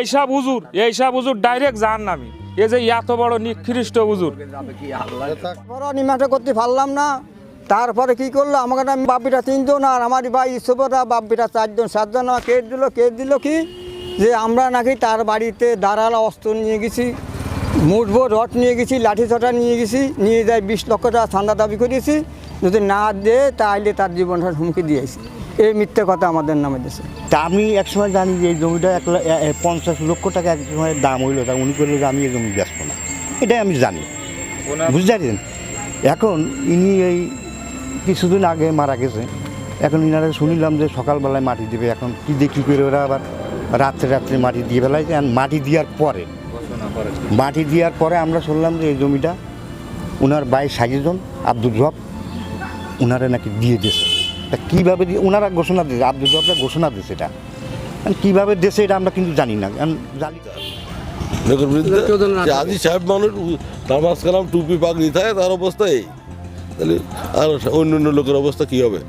এইসব হুজুর এইসব হুজুর ডাইরেক্ট জান নামি এ যে এত বড় নিকৃষ্ট হুজুর। নিমাটা করতে পারলাম না। তারপরে কি করল? আমাকে আমি বাপিটা তিনজন আর আমার ভাই ইসবরা বাপিটা চারজন, সাতজন। কেস দিল কেস দিল কি? যে আমরা নাকি তার বাড়িতে দাঁড়ালা অস্ত্র নিয়ে গেছি, মুঠবো রড নিয়ে গেছি, লাঠি ছটা নিয়ে গেছি, নিয়ে যাই বিশ লক্ষ টাকা চান্দা দাবি করেছি। যদি না দেয়, তাহলে তার জীবনটা হুমকি দিয়েছি। এই মিথ্যে কথা আমাদের নামে দিয়েছে তা আমি একসময় জানি যে এই জমিটা এক পঞ্চাশ লক্ষ টাকা এক সময় দাম হইল তা উনি করল যে আমি এই জমি বেচবো না। এটাই আমি জানি। বুঝতে পারছেন এখন ইনি এই কিছুদিন আগে মারা গেছে। এখন ইনারা শুনিলাম যে সকালবেলায় মাটি দেবে। এখন কী কী করে ওরা আবার রাত্রে রাত্রে মাটি দিয়ে ফেলাইছে। আর মাটি দেওয়ার পরে মাটি দেওয়ার পরে আমরা শুনলাম যে এই জমিটা ওনার বাইশ সাজিজন আব্দুল জব ওনারা নাকি দিয়ে দিয়েছে। তা কীভাবে ওনারা ঘোষণা দিয়েছে আব্দুল জবরা ঘোষণা দিয়েছে এটা। এখন কীভাবে দেশে এটা আমরা কিন্তু জানি না জানি আজি সাহেব মানুষ নামাজ কালাম টুপি পাগড়ি থাকে তার অবস্থা এই। তাহলে আর অন্য অন্য লোকের অবস্থা কি হবে?